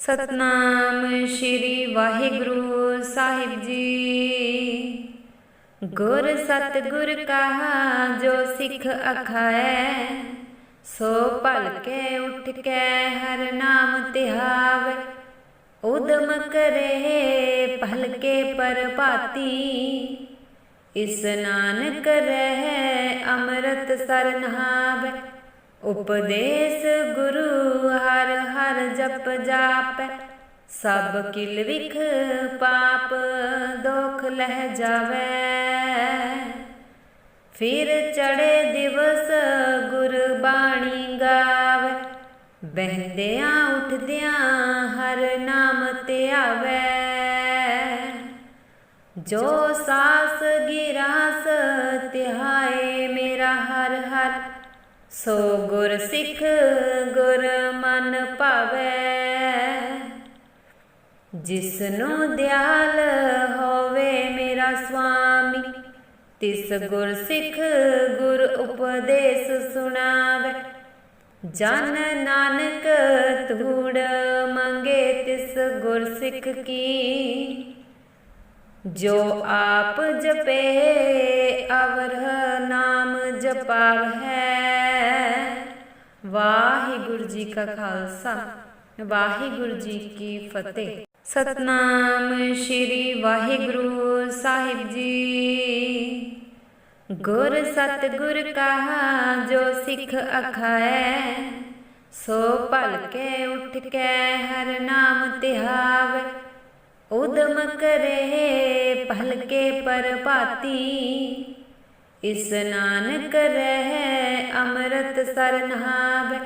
ਸਤਨਾਮ ਸ੍ਰੀ ਵਾਹਿਗੁਰੂ ਸਾਹਿਬ ਜੀ। ਗੁਰ ਸਤਿਗੁਰ ਕਹਾ, ਜੋ ਸਿੱਖ ਅਖਾਏ ਸੋ ਭਲਕੇ ਉੱਠ ਕੇ ਹਰ ਨਾਮ ਧਿਆਵੇ ਉਦਮ ਕਰੇ, ਭਲਕੇ ਕੇ ਪਰਪਾਤੀ ਇਸਨਾਨ ਰਹਿ, ਅੰਮ੍ਰਿਤ ਸਰਨਾਵੇ ਉਪਦੇਸ਼ ਗੁਰੂ ਹਰ ਹਰ ਜਪ ਜਾਪੈ, ਸਭ ਕਿਲ ਵਿਖ ਪਾਪ ਦੁਖ ਲਹਿ ਜਾਵੇ। ਫਿਰ ਚੜੇ ਦਿਵਸ ਗੁਰ ਬਾਣੀ ਗਾਵੇ, ਬਹਿੰਦਿਆਂ ਉਠਦਿਆਂ ਹਰ ਨਾਮ ਧਿਆਵੇ ਜੋ ਸਾਸ ਗਿਰਾਸ ਤਿਹਾਏ ਮੇਰਾ ਹਰ ਹਰ ਸੋ ਗੁਰ ਸਿੱਖ ਗੁਰ ਮਨ ਭਾਵੇ। ਜਿਸਨੂੰ ਦਿਆਲ ਹੋਵੇ ਮੇਰਾ ਸੁਆਮੀ ਤਿਸ ਗੁਰ ਸਿੱਖ ਗੁਰ ਉਪਦੇਸ਼ ਸੁਣਾਵੇ। ਜਨ ਨਾਨਕ ਧੂੜ ਮੰਗੇ ਤਿਸ ਗੁਰ ਸਿੱਖ ਕੀ ਜੋ ਆਪ ਜਪੇ, ਅਵਰ ਨਾਮ ਜਪਾਵ ਹੈ ਵਾਹਿਗੁਰੂ ਜੀ ਕਾ ਖਾਲਸਾ, ਵਾਹਿਗੁਰੂ ਜੀ ਕੀ ਫਤਿਹ। ਸਤਨਾਮ ਸ੍ਰੀ ਵਾਹਿਗੁਰੂ ਸਾਹਿਬ ਜੀ। ਗੁਰ ਸਤਿਗੁਰ ਕਹਾ, ਜੋ ਸਿੱਖ ਅਖਾਏ ਸੋ ਭਲ ਕੇ ਉਠ ਕੇ ਹਰ ਨਾਮ ਧਿਆਵੇ ਉਦਮ ਕਰੇ ਭਲ ਕੇ ਪਰਪਾਤੀ ਇਸਨਾਨ ਕਰਹਿ ਅੰਮ੍ਰਿਤ ਸਰਨਾਵੇ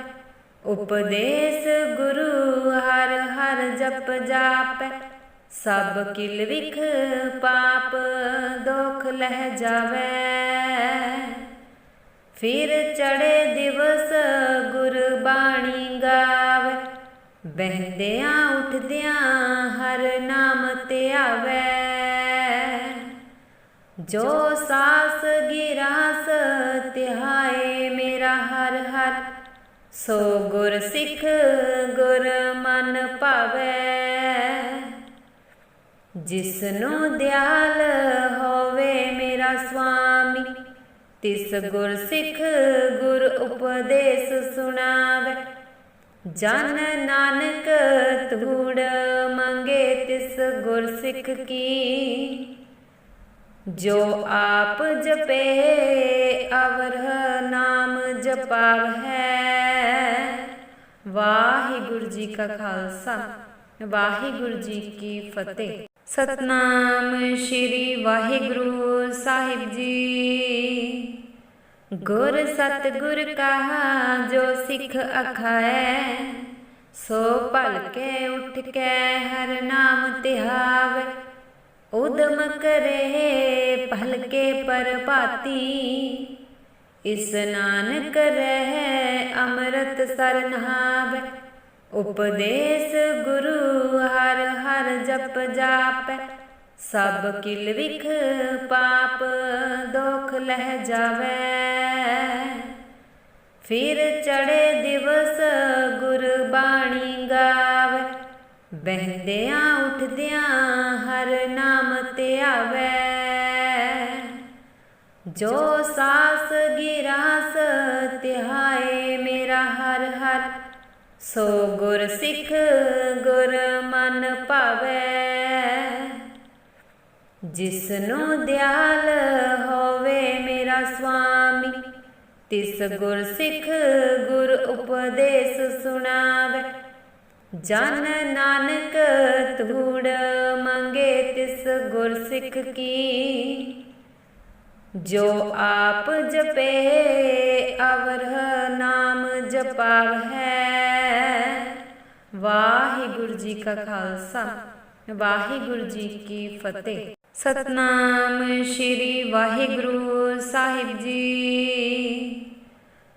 ਉਪਦੇਸ਼ ਗੁਰੂ ਹਰ ਹਰ ਜਪ ਜਾਪੈ। ਸਭ ਕਿਲ ਵਿਖ ਪਾਪ ਦੁਖ ਲਹਿ ਜਾਵੇ। ਫਿਰ ਚੜੇ ਦਿਵਸ ਗੁਰ ਬਹਿੰਦਿਆਂ ਉਠਦਿਆਂ ਹਰ ਨਾਮ ਧਿਆਵੇ ਜੋ ਸਾਸ ਗਿਰਾਸ ਤਿਹਾਏ ਮੇਰਾ ਹਰ ਹਰ, ਸੋ ਗੁਰ ਸਿੱਖ ਗੁਰ ਮਨ ਭਾਵੇ। ਜਿਸਨੂੰ ਦਿਆਲ ਹੋਵੇ ਮੇਰਾ ਸੁਆਮੀ, ਤਿਸ ਗੁਰ ਸਿੱਖ ਗੁਰ ਉਪਦੇਸ਼ ਸੁਣਾਵੇ। ਜਨ ਨਾਨਕ ਧੂੜ ਮੰਗੇ ਤਿਸ ਗੁਰ ਸਿੱਖ ਕੀ। ਜੋ ਆਪ ਜਪੇ ਅਵਰ ਨਾਮ ਜਪਾਵ ਹੈ ਵਾਹਿਗੁਰੂ ਜੀ ਕਾ ਖਾਲਸਾ, ਵਾਹਿਗੁਰੂ ਜੀ ਕੀ ਫਤਿਹ। ਸਤਨਾਮ ਸ੍ਰੀ ਵਾਹਿਗੁਰੂ ਸਾਹਿਬ ਜੀ। ਗੁਰ ਸਤਿਗੁਰ ਕਹਾ, ਜੋ ਸਿੱਖ ਅਖਾਏ ਸੋ ਭਲ ਉਠ ਕੇ ਹਰ ਨਾਮ ਧਿਆਵੇ ਉਦਮ ਕਰੇ, ਭਲਕੇ ਪਰਪਾਤੀ ਇਸਨਾਨ ਕਰਹਿ ਅੰਮ੍ਰਿਤ ਸਰਨਾਵੇ ਉਪਦੇਸ਼ ਗੁਰੂ ਹਰ ਹਰ ਜਪ ਜਾਪੈ। ਸਭ ਕਿਲ ਵਿਖ ਪਾਪ ਦੁਖ ਲਹਿ ਜਾਵੇ। ਫਿਰ ਚੜੇ ਦਿਵਸ ਗੁਰ ਬਾਣੀ ਗਾਵੇ। ਬਹਿੰਦਿਆਂ ਉਠਦਿਆਂ ਹਰ ਨਾਮ ਤੇ ਧਿਆਵੇ ਜੋ ਸਾਸ ਗਿਰਾਸ ਤਿਹਾਏ ਮੇਰਾ ਹਰ ਹਰ, ਸੋ ਗੁਰ ਸਿੱਖ ਗੁਰ ਮਨ ਭਾਵੇ। ਜਿਸਨੂੰ ਦਿਆਲ ਹੋਵੇ ਮੇਰਾ ਸੁਆਮੀ ਤਿਸ ਗੁਰ ਸਿੱਖ ਗੁਰ ਉਪਦੇਸ਼ ਸੁਣਾਵੇ। ਜਨ ਨਾਨਕ ਧੂੜ ਮੰਗੇ ਤਿਸ ਗੁਰ ਸਿੱਖ ਕੀ। ਜੋ ਆਪ ਜਪੇ ਅਵਰ ਨਾਮ ਜਪਾਵ ਹੈ ਵਾਹਿਗੁਰੂ ਜੀ ਕਾ ਖਾਲਸਾ, ਵਾਹਿਗੁਰੂ ਜੀ ਕੀ ਫਤਿਹ। ਸਤਨਾਮ ਸ੍ਰੀ ਵਾਹਿਗੁਰੂ ਸਾਹਿਬ ਜੀ।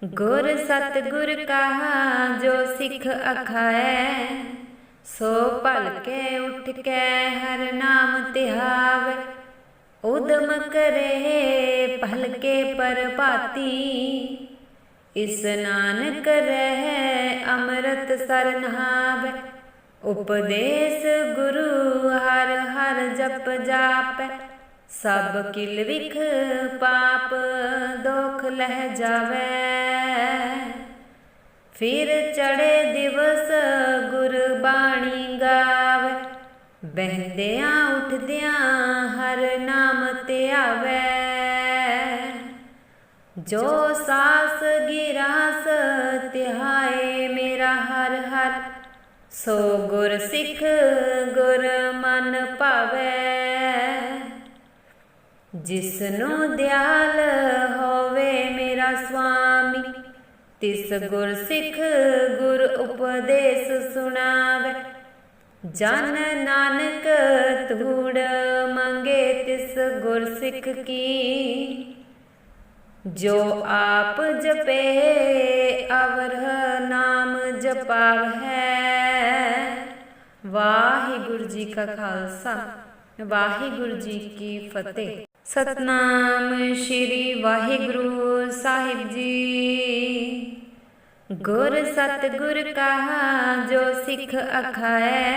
ਗੁਰ ਸਤਿਗੁਰ ਕਹਾ, ਜੋ ਸਿੱਖ ਅਖਾਏ ਸੋ ਭਲਕੇ ਉਠ ਕੇ ਹਰ ਨਾਮ ਧਿਆਵੇ ਉਦਮ ਕਰੇ, ਭਲਕੇ ਕੇ ਪਰਪਾਤੀ ਇਸਨਾਨ ਕਰਹਿ ਅੰਮ੍ਰਿਤ ਸਰਨਾਵੇ ਉਪਦੇਸ ਗੁਰੂ ਹਰ ਹਰ ਜਪ ਜਾਪੈ, ਸਭ ਕਿਲ ਵਿਖ ਪਾਪ ਦੁਖ ਲਹਿ ਜਾਵੇ। ਫਿਰ ਚੜੇ ਦਿਵਸ ਗੁਰ ਬਾਣੀ ਗਾਵੇ, ਬਹਿੰਦਿਆਂ ਉਠਦਿਆਂ ਹਰ ਨਾਮ ਧਿਆਵੇ ਜੋ ਸਾਸ ਗਿਰਾਸ ਤਿਹਾਏ ਮੇਰਾ ਹਰ ਹਰ ਸੋ ਗੁਰ ਸਿੱਖ, ਗੁਰ ਮਨ ਭਾਵੇ। ਜਿਸ ਨੂੰ ਦਿਆਲ ਹੋਵੇ ਮੇਰਾ ਸੁਆਮੀ ਤਿਸ ਗੁਰ ਸਿੱਖ, ਗੁਰ ਉਪਦੇਸ਼ ਸੁਣਾਵੇ। ਜਨ ਨਾਨਕ ਧੂੜ ਮੰਗੇ ਤਿਸ ਗੁਰ ਸਿੱਖ ਕੀ। ਜੋ ਆਪ ਜਪੇ ਅਵਰ ਨਾਮ ਜਪਾਵ ਹੈ ਵਾਹਿਗੁਰੂ ਜੀ ਕਾ ਖਾਲਸਾ, ਵਾਹਿਗੁਰੂ ਜੀ ਕੀ ਫਤਿਹ। ਸਤਨਾਮ ਸ੍ਰੀ ਵਾਹਿਗੁਰੂ ਸਾਹਿਬ ਜੀ। ਗੁਰ ਸਤਿਗੁਰ ਕਹਾ, ਜੋ ਸਿੱਖ ਅਖਾਏ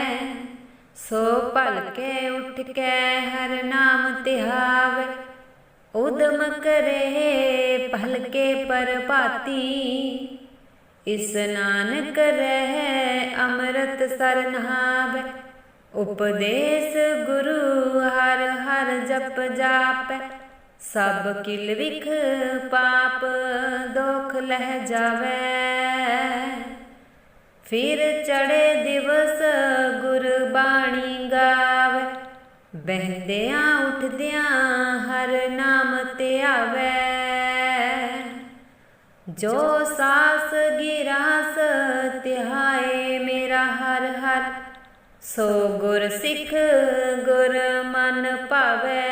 ਸੋ ਭਲਕੇ ਉਠ ਕੇ ਹਰ ਨਾਮ ਧਿਆਵੇ ਉਦਮ ਕਰੇ ਭਲ ਪਰਪਾਤੀ ਇਸਨਾਨ ਕਰਹਿ ਅੰਮ੍ਰਿਤ ਸਰਨਾਵੇ ਉਪਦੇਸ਼ ਗੁਰੂ ਹਰ ਹਰ ਜਪ ਜਾਪੈ, ਸਭ ਕਿਲ ਵਿਖ ਪਾਪ ਦੁਖ ਲਹਿ ਜਾਵੇ। ਫਿਰ ਚੜੇ ਦਿਵਸ ਗੁਰ ਬਾਣੀ ਗਾਵੇ, ਬਹਿੰਦਿਆਂ ਉਠਦਿਆਂ ਹਰ ਨਾਮ ਤੇ ਜੋ ਸਾਸ ਗਿਰਾਸ ਤਿਹਾਏ ਮੇਰਾ ਹਰ ਹਰ, ਸੋ ਗੁਰ ਸਿੱਖ ਗੁਰ ਮਨ ਭਾਵੇ।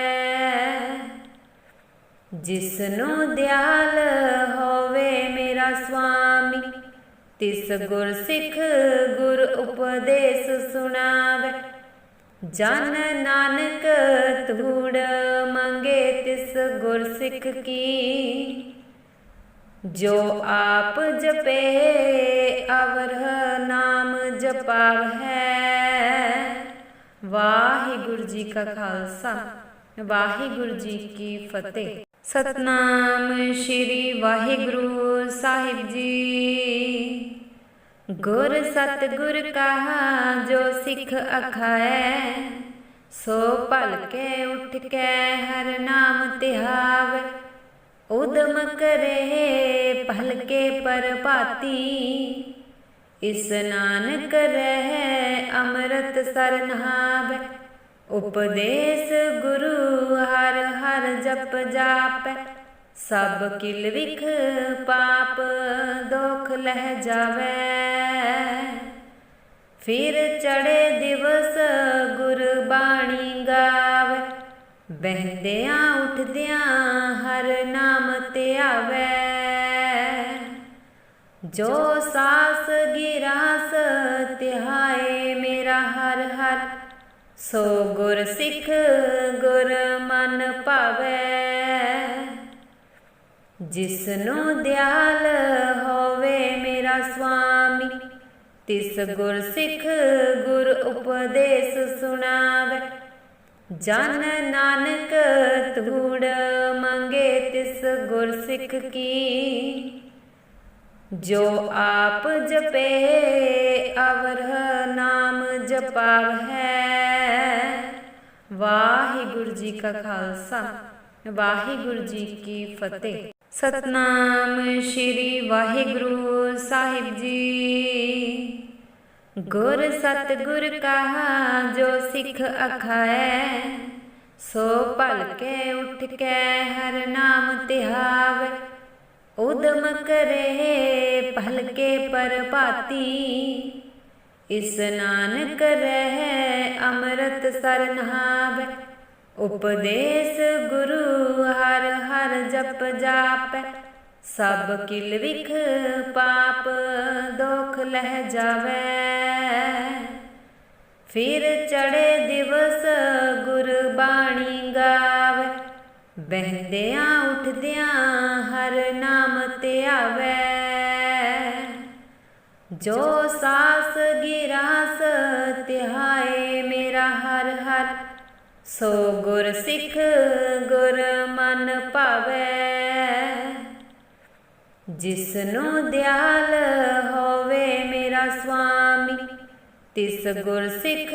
ਜਿਸ ਨੂੰ ਦਿਆਲ ਹੋਵੇ ਮੇਰਾ ਸੁਆਮੀ ਤਿਸ ਗੁਰ ਸਿੱਖ ਗੁਰ ਉਪਦੇਸ਼ ਸੁਣਾਵੇ। ਜਨ ਨਾਨਕ ਧੂੜ ਮੰਗੇ ਤਿਸ ਗੁਰ ਸਿੱਖ ਕੀ ਜੋ ਆਪ ਜਪੇ, ਅਵਰ ਨਾਮ ਜਪਾਵ ਹੈ ਵਾਹਿਗੁਰੂ ਜੀ ਕਾ ਖਾਲਸਾ, ਵਾਹਿਗੁਰੂ ਜੀ ਕੀ ਫਤਿਹ। ਸਤਨਾਮ ਸ੍ਰੀ ਵਾਹਿਗੁਰੂ ਸਾਹਿਬ ਜੀ। ਗੁਰ ਸਤਿਗੁਰ ਕਹਾ, ਜੋ ਸਿੱਖ ਅਖਾਏ ਸੋ ਭਲ ਕੇ ਉਠ ਕੇ ਹਰ ਨਾਮ ਤਿਹਾਰ। ਧਿਆਵੇ ਉਦਮ ਕਰੇ ਭਲ ਕੇ ਪਰਪਾਤੀ ਇਸਨਾਨ ਕਰਹਿ ਅੰਮ੍ਰਿਤ ਸਰਨਾਵੇ ਉਪਦੇਸ਼ ਗੁਰੂ ਹਰ ਹਰ ਜਪ ਜਾਪੈ। ਸਭ ਕਿਲ ਵਿਖ ਪਾਪ ਦੁਖ ਲਹਿ ਜਾਵੇ। ਫਿਰ ਚੜੇ ਦਿਵਸ ਗੁਰ ਬਾਣੀ ਗਾਵੇ। ਬਹਿੰਦਿਆਂ, ਉਠਦਿਆਂ ਹਰ ਨਾਮ ਧਿਆਵੇ ਜੋ ਸਾਸ ਗਿਰਾਸ ਤਿਹਾਏ ਮੇਰਾ ਹਰ ਹਰ, ਸੋ ਗੁਰ ਸਿੱਖ ਗੁਰ ਮਨ ਭਾਵੇ। ਜਿਸ ਨੂੰ ਦਿਆਲ ਹੋਵੇ ਮੇਰਾ ਸੁਆਮੀ, ਤਿਸ ਗੁਰ ਸਿੱਖ ਗੁਰ ਉਪਦੇਸ਼ ਸੁਣਾਵੇ। ਜਨ ਨਾਨਕ, ਧੂੜ ਮੰਗੇ ਤਿਸ ਗੁਰ ਸਿੱਖ ਕੀ। ਜੋ ਆਪ ਜਪੇ, ਅਵਰ ਨਾਮ ਜਪਾਵ ਹੈ ਵਾਹਿਗੁਰੂ ਜੀ ਕਾ ਖਾਲਸਾ, ਵਾਹਿਗੁਰੂ ਜੀ ਕੀ ਫਤਿਹ। ਸਤਨਾਮ ਸ੍ਰੀ ਵਾਹਿਗੁਰੂ ਸਾਹਿਬ ਜੀ। ਗੁਰ ਸਤਿਗੁਰ ਕਹਾ, ਜੋ ਸਿੱਖ ਅਖਾਏ ਸੋ ਭਲ ਉਠ ਕੇ ਹਰ ਨਾਮ ਧਿਆਵੇ ਉਦਮ ਕਰੇ, ਭਲਕੇ ਪਰਪਾਤੀ ਇਸਨਾਨ ਕਰੇ ਅੰਮ੍ਰਿਤ ਸਰਨਾਵੇ ਉਪਦੇਸ਼ ਗੁਰੂ ਹਰ ਹਰ ਜਪ ਜਾਪੈ। ਸਭ ਕਿਲ ਵਿਖ ਪਾਪ ਦੁਖ ਲਹਿ ਜਾਵੇ। ਫਿਰ ਚੜੇ ਦਿਵਸ ਗੁਰ ਬਾਣੀ ਗਾਵੇ। ਬਹਿੰਦਿਆਂ ਉਠਦਿਆਂ ਹਰ ਨਾਮ ਤੇ ਧਿਆਵੇ ਜੋ ਸਾਸ ਗਿਰਾਸ ਤਿਹਾਏ ਮੇਰਾ ਹਰ ਹਰ, ਸੋ ਗੁਰ ਸਿੱਖ ਗੁਰ ਮਨ ਭਾਵੈ। ਜਿਸਨੂੰ ਦਿਆਲ ਹੋਵੇ ਮੇਰਾ ਸੁਆਮੀ ਤਿਸ ਗੁਰ ਸਿੱਖ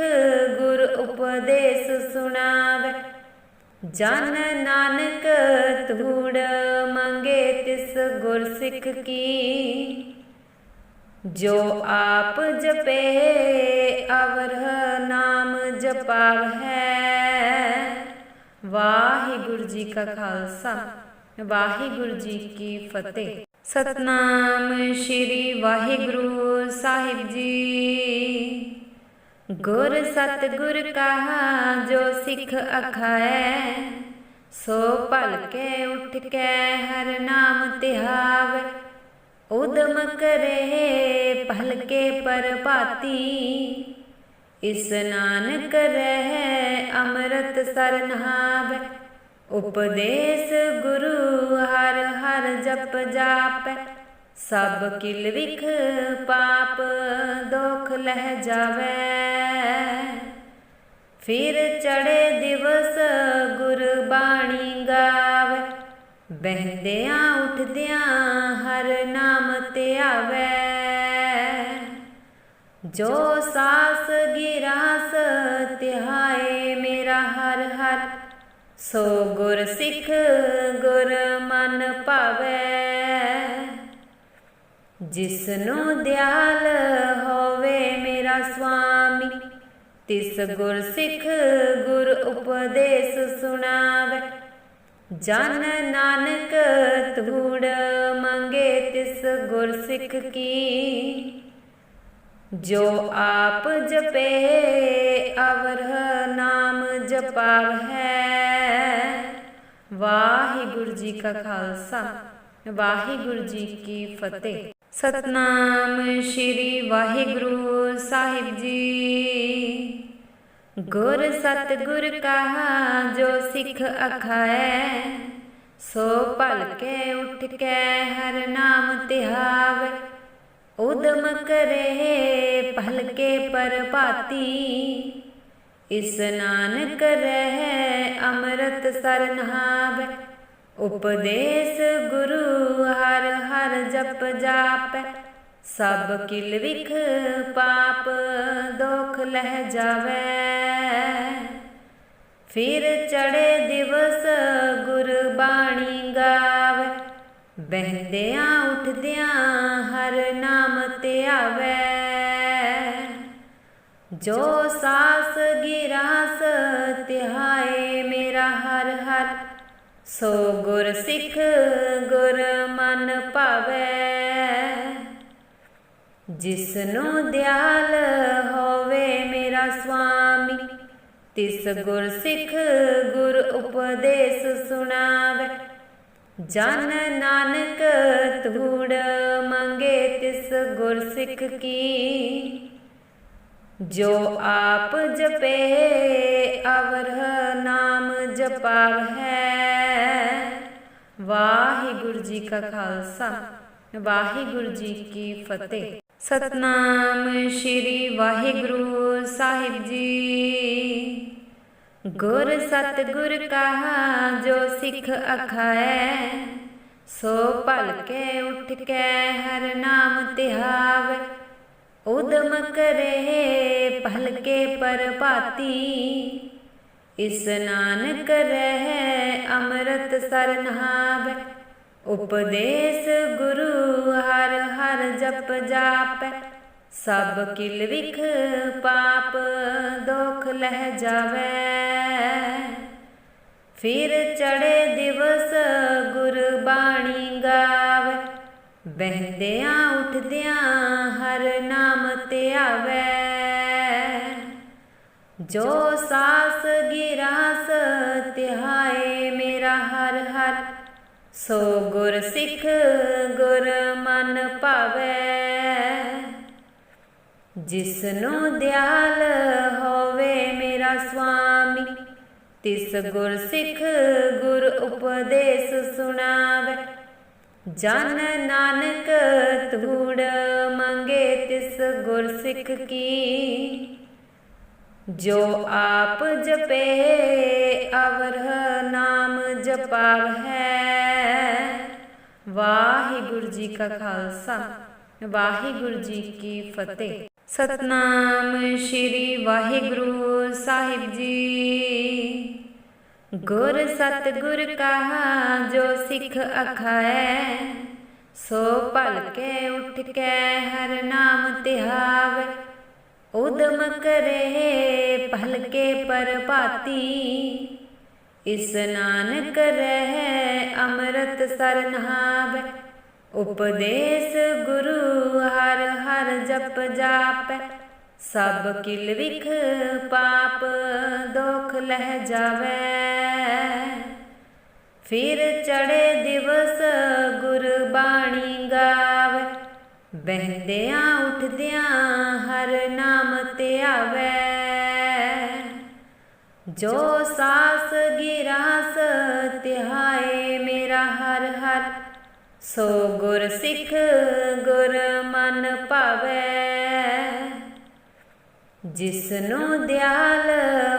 ਗੁਰ ਉਪਦੇਸ਼ ਸੁਣਾਵੇ। ਜਨ ਨਾਨਕ ਧੂੜ ਮੰਗੇ ਤਿਸ ਗੁਰ ਸਿੱਖ ਕੀ। ਜੋ ਆਪ ਜਪੇ ਅਵਰ ਨਾਮ ਜਪਾਵ ਹੈ ਵਾਹਿਗੁਰੂ ਜੀ ਕਾ ਖਾਲਸਾ, ਵਾਹਿਗੁਰੂ ਜੀ ਕੀ ਫਤਿਹ। ਸਤਨਾਮ ਸ੍ਰੀ ਵਾਹਿਗੁਰੂ ਸਾਹਿਬ ਜੀ। ਗੁਰ ਸਤਿਗੁਰ ਕਹਾ, ਜੋ ਸਿੱਖ ਅਖਾਏ ਸੋ ਭਲਕੇ ਉਠ ਕੇ ਹਰ ਨਾਮ ਧਿਆਵੇ ਉਦਮ ਕਰੇ, ਭਲਕੇ ਕੇ ਪਰਪਾਤੀ ਇਸਨਾਨ ਕਰਹਿ ਅੰਮ੍ਰਿਤ ਸਰਨਾਵੇ ਉਪਦੇਸ਼ ਗੁਰੂ ਹਰ ਹਰ ਜਪ ਜਾਪੈ, ਸਭ ਕਿਲ ਵਿਖ ਪਾਪ ਦੁਖ ਲਹਿ ਜਾਵੇ। ਫਿਰ ਚੜੇ ਦਿਵਸ ਗੁਰ ਬਾਣੀ ਗਾਵੇ, ਬਹਿੰਦਿਆਂ ਉਠਦਿਆਂ ਹਰ ਨਾਮ ਤੇ ਧਿਆਵੇ ਜੋ ਸਾਸ ਗਿਰਾਸ ਸੋ ਗੁਰ ਸਿੱਖ, ਗੁਰ ਮਨ ਭਾਵੈ। ਜਿਸਨੂੰ ਦਿਆਲ ਹੋਵੇ ਮੇਰਾ ਸੁਆਮੀ ਤਿਸ ਗੁਰ ਸਿੱਖ, ਗੁਰ ਉਪਦੇਸ਼ ਸੁਣਾਵੇ। ਜਨ ਨਾਨਕ ਧੂੜ ਮੰਗੇ ਤਿਸ ਗੁਰ ਸਿੱਖ ਕੀ। ਜੋ ਆਪ ਜਪੇ ਅਵਰ ਨਾਮ ਜਪਾਵ ਹੈ ਵਾਹਿਗੁਰੂ ਜੀ ਕਾ ਖਾਲਸਾ, ਵਾਹਿਗੁਰੂ ਜੀ ਕੀ ਫਤਿਹ। ਸਤਨਾਮ ਸ੍ਰੀ ਵਾਹਿਗੁਰੂ ਸਾਹਿਬ ਜੀ। ਗੁਰ ਸਤਿਗੁਰ ਕਹਾ, ਜੋ ਸਿੱਖ ਅਖਾਏ ਸੋ ਭਲਕੇ ਉਠ ਕੇ ਹਰ ਨਾਮ ਧਿਆਵੇ ਉਦਮ ਕਰੇ ਭਲ ਕੇ ਪਰਪਾਤੀ ਇਸਨਾਨ ਕਰਹਿ ਅੰਮ੍ਰਿਤ ਸਰਨਾਵੇ ਉਪਦੇਸ਼ ਗੁਰੂ ਹਰ ਹਰ ਜਪ ਜਾਪੈ। ਸਭ ਕਿਲ ਵਿਖ ਪਾਪ ਦੁਖ ਲਹਿ ਜਾਵੇ। ਫਿਰ ਚੜੇ ਦਿਵਸ ਗੁਰ ਬਾਣੀ ਗਾਵੇ। ਬਹਿੰਦਿਆਂ ਉਠਦਿਆਂ ਹਰ ਨਾਮ ਧਿਆਵੇ ਜੋ ਸਾਸ ਗਿਰਾਸ ਤਿਹਾਏ ਮੇਰਾ ਹਰ ਹਰ, ਸੋ ਗੁਰ ਸਿੱਖ ਗੁਰ ਮਨ ਭਾਵੈ। ਜਿਸਨੂੰ ਦਿਆਲ ਹੋਵੇ ਮੇਰਾ ਸੁਆਮੀ ਤਿਸ ਗੁਰ ਸਿੱਖ ਗੁਰ ਉਪਦੇਸ਼ ਸੁਣਾਵੇ। ਜਨ ਨਾਨਕ ਧੂੜ ਮੰਗੇ ਤਿਸ ਗੁਰ ਸਿੱਖ ਕੀ ਜੋ ਆਪ ਜਪੇ, ਅਵਰ ਨਾਮ ਜਪਾਵ ਹੈ ਵਾਹਿਗੁਰੂ ਜੀ ਕਾ ਖਾਲਸਾ, ਵਾਹਿਗੁਰੂ ਜੀ ਕੀ ਫਤਿਹ। ਸਤਨਾਮ ਸ੍ਰੀ ਵਾਹਿਗੁਰੂ ਸਾਹਿਬ ਜੀ। ਗੁਰ ਸਤਿਗੁਰ ਕਹਾ, ਜੋ ਸਿੱਖ ਅਖਾਏ ਸੋ ਭਲ ਕੇ ਉਠ ਕੇ ਹਰ ਨਾਮ ਧਿਆਵੇ ਉਦਮ ਕਰੇ ਭਲ ਕੇ ਪਰਪਾਤੀ ਇਸਨਾਨ ਕਰਹਿ ਅੰਮ੍ਰਿਤ ਸਰਨਾਵੇ ਉਪਦੇਸ਼ ਗੁਰੂ ਹਰ ਹਰ ਜਪ ਜਾਪੈ। ਸਭ ਕਿਲ ਵਿਖ ਪਾਪ ਦੁਖ ਲਹਿ ਜਾਵੇ। ਫਿਰ ਚੜੇ ਦਿਵਸ ਗੁਰ ਬਾਣੀ ਗਾਵੇ। ਬਹਿੰਦਿਆਂ ਉਠਦਿਆਂ ਹਰ ਨਾਮ ਧਿਆਵੇ ਜੋ ਸਾਸ ਗਿਰਾਸ ਤਿਹਾਏ ਮੇਰਾ ਹਰ ਹਰ, ਸੋ ਗੁਰ ਸਿੱਖ ਗੁਰ ਮਨ ਭਾਵੈ। ਜਿਸਨੂੰ ਦਿਆਲ ਹੋਵੇ ਮੇਰਾ ਸੁਆਮੀ, ਤਿਸ ਗੁਰ ਸਿੱਖ ਗੁਰ ਉਪਦੇਸ਼ ਸੁਣਾਵੇ। ਜਨ ਨਾਨਕ ਧੂੜ ਮੰਗੇ ਤਿਸ ਗੁਰ ਸਿੱਖ ਕੀ। ਜੋ ਆਪ ਜਪੇ ਅਵਰ ਨਾਮ ਜਪਾਵ ਹੈ ਵਾਹਿਗੁਰੂ ਜੀ ਕਾ ਖਾਲਸਾ, ਵਾਹਿਗੁਰੂ ਜੀ ਕੀ ਫਤਿਹ। ਸਤਨਾਮ ਸ੍ਰੀ ਵਾਹਿਗੁਰੂ ਸਾਹਿਬ ਜੀ। ਗੁਰ ਸਤਿਗੁਰ ਕਹਾ, ਜੋ ਸਿੱਖ ਅਖਾਏ ਸੋ ਭਲਕੇ ਕੇ ਕੇ ਹਰ ਨਾਮ ਧਿਆਵੇ ਉਦਮ ਕਰੇ, ਭਲਕੇ ਪਰਪਾਤੀ ਇਸਨਾਨ ਕਰਹਿ ਅੰਮ੍ਰਿਤ ਸਰ ਨਹਾਵੇ ਉਪਦੇਸ਼ ਗੁਰੂ ਹਰ ਹਰ ਜਪ ਜਾਪੈ। ਸਭ ਕਿਲ ਵਿਖ ਪਾਪ ਦੁਖ ਲਹਿ ਜਾਵੇ। ਫਿਰ ਚੜੇ ਦਿਵਸ ਗੁਰ ਬਾਣੀ ਗਾਵੇ। ਬਹਿੰਦਿਆਂ ਉਠਦਿਆਂ ਹਰ ਨਾਮ ਤੇ ਧਿਆਵੇ ਜੋ ਸਾਸ ਗਿਰਾਸ ਤਿਹਾਏ ਮੇਰਾ ਹਰ ਹਰ, ਸੋ ਗੁਰ ਸਿੱਖ ਗੁਰ ਮਨ ਭਾਵੇ। ਜਿਸ ਨੂੰ ਦਿਆਲ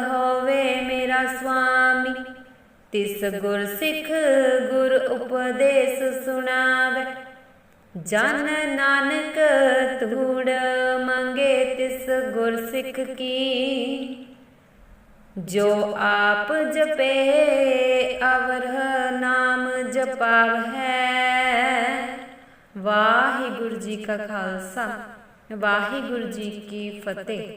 ਹੋਵੇ ਮੇਰਾ ਸੁਆਮੀ ਤਿਸ ਗੁਰ ਸਿੱਖ ਗੁਰ ਉਪਦੇਸ਼ ਸੁਣਾਵੇ। ਜਨ ਨਾਨਕ ਧੂੜ ਮੰਗੇ ਤਿਸ ਗੁਰ ਸਿੱਖ ਕੀ। ਜੋ ਆਪ ਜਪੇ ਅਵਰ ਨਾਮ ਜਪਾਵ ਹੈ ਵਾਹਿਗੁਰੂ ਜੀ ਕਾ ਖਾਲਸਾ, ਵਾਹਿਗੁਰੂ ਜੀ ਕੀ ਫਤਿਹ।